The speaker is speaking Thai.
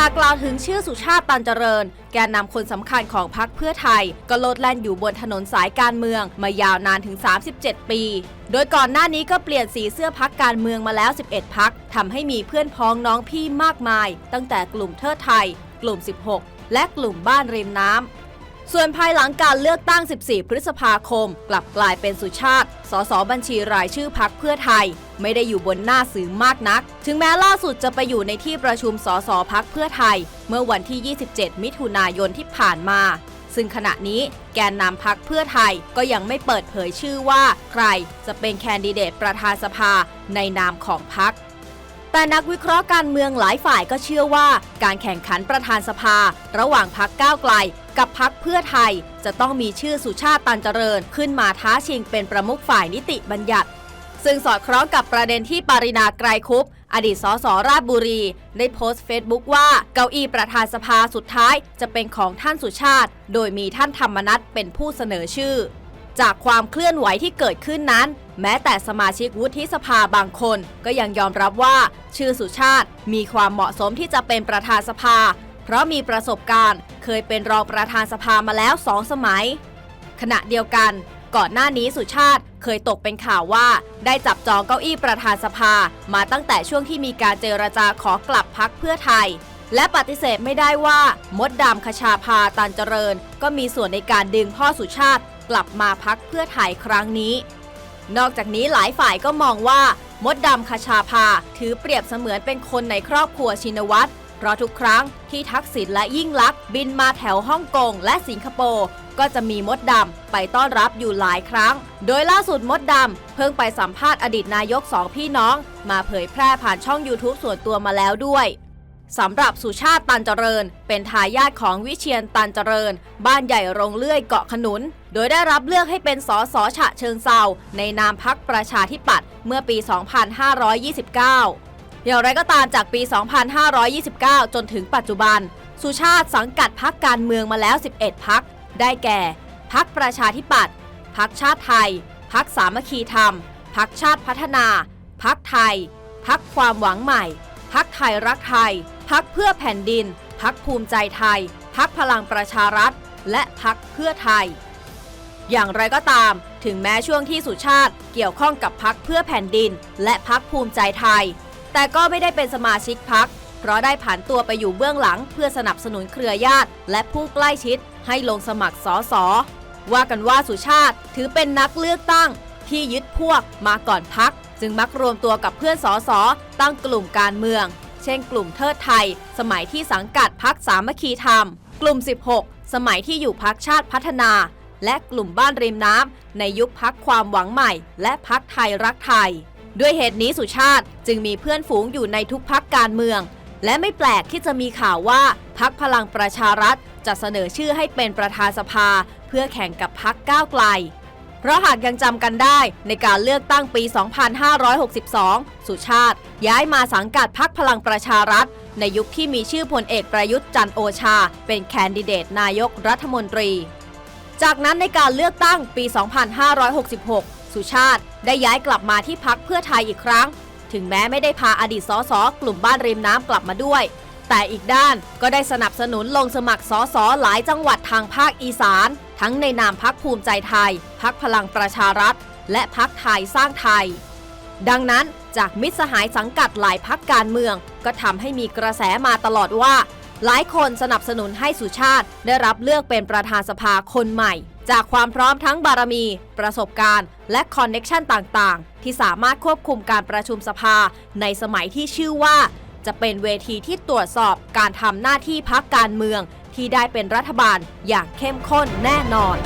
หากกล่าวถึงชื่อสุชาติตันเจริญ แกนนำคนสำคัญของพรรคเพื่อไทย ก็โลดแล่นอยู่บนถนนสายการเมืองมายาวนานถึง 37 ปี โดยก่อนหน้านี้ก็เปลี่ยนสีเสื้อพักการเมืองมาแล้ว 11 พักทำให้มีเพื่อนพ้องน้องพี่มากมาย ตั้งแต่กลุ่มเทิดไทย กลุ่ม 16 และกลุ่มบ้านริมน้ำส่วนภายหลังการเลือกตั้ง 14 พฤษภาคม กลับกลายเป็นสุชาติ สสบัญชีรายชื่อพักเพื่อไทย ไม่ได้อยู่บนหน้าสื่อมากนัก ถึงแม้ล่าสุดจะไปอยู่ในที่ประชุมสสพักเพื่อไทย เมื่อวันที่ 27 มิถุนายนที่ผ่านมา ซึ่งขณะนี้แกนนำพักเพื่อไทยก็ยังไม่เปิดเผยชื่อว่า ใครจะเป็นแคนดิเดตประธานสภาในนามของพักแต่นักวิเคราะห์การเมืองหลายฝ่ายก็เชื่อว่า การแข่งขันประธานสภา ระหว่างพักก้าวไกล กับพักเพื่อไทย จะต้องมีชื่อสุชาติตันเจริญ ขึ้นมาท้าชิงเป็นประมุขฝ่ายนิติบัญญัติ ซึ่งสอดคล้องกับประเด็นที่ปารินาไกรคุปอดีตสสราชบุรี ได้โพสต์เฟซบุ๊กว่าเก้าอี้ประธานสภาสุดท้ายจะเป็นของท่านสุชาติ โดยมีท่านธรรมนัฐเป็นผู้เสนอชื่อ จากความเคลื่อนไหวที่เกิดขึ้นนั้น แม้แต่สมาชิกวุฒิสภาบางคน ก็ยังยอมรับว่า ชื่อสุชาติมีความเหมาะสมที่จะเป็นประธานสภา เพราะมีประสบการณ์ เคยเป็นรองประธานสภามาแล้วสองสมัย ขณะเดียวกัน ก่อนหน้านี้สุชาติเคยตกเป็นข่าวว่า ได้จับจองเก้าอี้ประธานสภา มาตั้งแต่ช่วงที่มีการเจรจาขอกลับพักเพื่อไทย และปฏิเสธไม่ได้ว่า มดดำคชาภาตันเจริญ ก็มีส่วนในการดึงพ่อสุชาติ กลับมาพักเพื่อไทยครั้งนี้ นอกจากนี้หลายฝ่ายก็มองว่ามดดำคชาภาถือเปรียบเสมือนเป็นคนในครอบครัวชินวัตร เพราะทุกครั้งที่ทักษิณและยิ่งลักษณ์บินมาแถวฮ่องกงและสิงคโปร์ก็จะมีมดดำไปต้อนรับอยู่หลายครั้ง โดยล่าสุดมดดำเพิ่งไปสัมภาษณ์อดีตนายกสองพี่น้อง มาเผยแพร่ผ่านช่อง YouTube ส่วนตัวมาแล้วด้วยสำหรับสุชาติตันเจริญ เป็นทายาทของวิเชียนตันเจริญ บ้านใหญ่โรงเลื่อยเกาะขนุน โดยได้รับเลือกให้เป็นสสฉะเชิงเซาในนามพักประชาธิปัตย์เมื่อปี 2529 อย่างไรก็ตามจากปี 2529 จนถึงปัจจุบัน สุชาติสังกัดพักการเมืองมาแล้ว 11 พัก ได้แก่ พักประชาธิปัตย์ พักชาติไทย พักสามัคคีธรรม พักชาติพัฒนา พักไทย พักความหวังใหม่ พักไทยรักไทย พักเพื่อแผ่นดิน พักภูมิใจไทย พักพลังประชารัฐ และพักเพื่อไทย อย่างไรก็ตาม ถึงแม้ช่วงที่สุชาติเกี่ยวข้องกับพักเพื่อแผ่นดิน และพักภูมิใจไทย แต่ก็ไม่ได้เป็นสมาชิกพัก เพราะได้ผ่านตัวไปอยู่เบื้องหลังเพื่อสนับสนุนเครือญาติ และผู้ใกล้ชิด ให้ลงสมัครสอสอว่ากันว่าสุชาติถือเป็นนักเลือกตั้ง ที่ยึดพวกมาก่อนพัก จึงมักรวมตัวกับเพื่อนสอสอตั้งกลุ่มการเมือง เช่นกลุ่มเทิดไทย สมัยที่สังกัดพักสามัคคีธรรม กลุ่ม 16 สมัยที่อยู่พักชาติพัฒนา และกลุ่มบ้านริมน้ำในยุคพักความหวังใหม่ และพักไทยรักไทย ด้วยเหตุนี้สุชาติจึงมีเพื่อนฝูงอยู่ในทุกพักการเมือง และไม่แปลกที่จะมีข่าวว่าพักพลังประชารัฐจะเสนอชื่อให้เป็นประธานสภา เพื่อแข่งกับพักก้าวไกล เพราะหากยังจำกันได้ในการเลือกตั้งปี 2562 สุชาติย้ายมาสังกัดพักพลังประชารัฐ ในยุคที่มีชื่อพลเอกประยุทธ์จันโอชา เป็นแคนดิเดตนายกรัฐมนตรี จากนั้นในการเลือกตั้งปี 2566 สุชาติ ได้ย้ายกลับมาที่พักเพื่อไทยอีกครั้ง ถึงแม้ไม่ได้พาอดีตสสกลุ่มบ้านริมน้ำกลับมาด้วย แต่อีกด้านก็ได้สนับสนุนลงสมัครสสหลายจังหวัดทางภาคอีสาน ทั้งในนามพักภูมิใจไทย พักพลังประชารัฐ และพักไทยสร้างไทย ดังนั้นจากมิตรสหายสังกัดหลายพักการเมือง ก็ทำให้มีกระแสมาตลอดว่า หลายคนสนับสนุนให้สุชาติได้รับเลือกเป็นประธานสภาคนใหม่ จากความพร้อมทั้งบารมี ประสบการณ์ และคอนเน็ชันต่างๆ ที่สามารถควบคุมการประชุมสภา ในสมัยที่ชื่อว่า จะเป็นเวทีที่ตรวจสอบการทำหน้าที่พักการเมือง ที่ได้เป็นรัฐบาลอย่างเข้มข้นแน่นอน